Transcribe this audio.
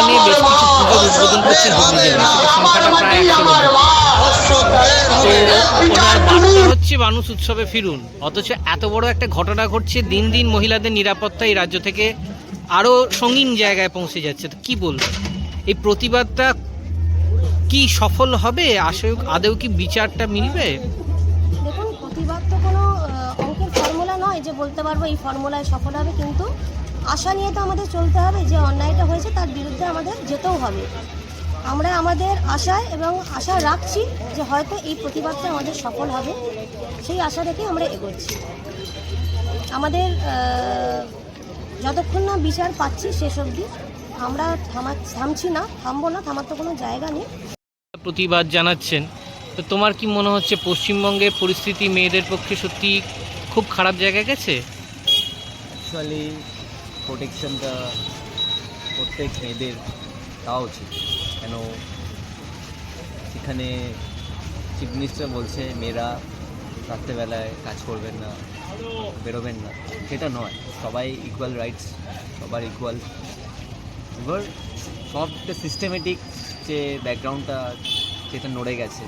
এ নিয়ে বেশ কিছু পুজোর উদ্বোধন করছেন হুগলি জেলা সংখ্যাটা প্রায় একশো ওনার বার্তা হচ্ছে মানুষ উৎসবে ফিরুন অথচ এত বড় একটা ঘটনা ঘটছে দিন দিন মহিলাদের নিরাপত্তা এই রাজ্য থেকে আরও সঙ্গীন জায়গায় পৌঁছে যাচ্ছে। তো কি বলবেন এই প্রতিবাদটা কি সফল হবে? আসলে আদৌ কি বিচারটা মিলবে? দেখুন প্রতিবাদ তো কোনো অঙ্কের ফর্মুলা নয় যে বলতে পারব এই ফর্মুলায় সফল হবে কিন্তু আশা নিয়ে তো আমাদের চলতে হবে যে অন্যায়টা হয়েছে তার বিরুদ্ধে আমাদের যেতেও হবে। আমরা আমাদের আশায় এবং আশা রাখছি যে হয়তো এই প্রতিবাদটা আমাদের সফল হবে। সেই আশা রেখে আমরা এগোচ্ছি। আমাদের যতক্ষণ না বিচার পাচ্ছি শেষ অবধি আমরা থামা থামছি না থামবো না থামার তো কোনো জায়গা নেই। প্রতিবাদ জানাচ্ছেন। তো তোমার কি মনে হচ্ছে পশ্চিমবঙ্গের পরিস্থিতি মেয়েদের পক্ষে সত্যি খুব খারাপ জায়গায় গেছে? অ্যাকচুয়ালি প্রোটেকশনটা প্রত্যেক মেয়েদের দেওয়া উচিত। কেন? এখানে চিফ মিনিস্টার বলছে, মেয়েরা রাত্রেবেলায় কাজ করবেন না, বেরোবেন না। সেটা নয়। সবাই ইকুয়াল রাইটস সবার ইকুয়াল এবার সবটা সিস্টেমেটিক যে ব্যাকগ্রাউন্ডটা সেটা নড়ে গেছে।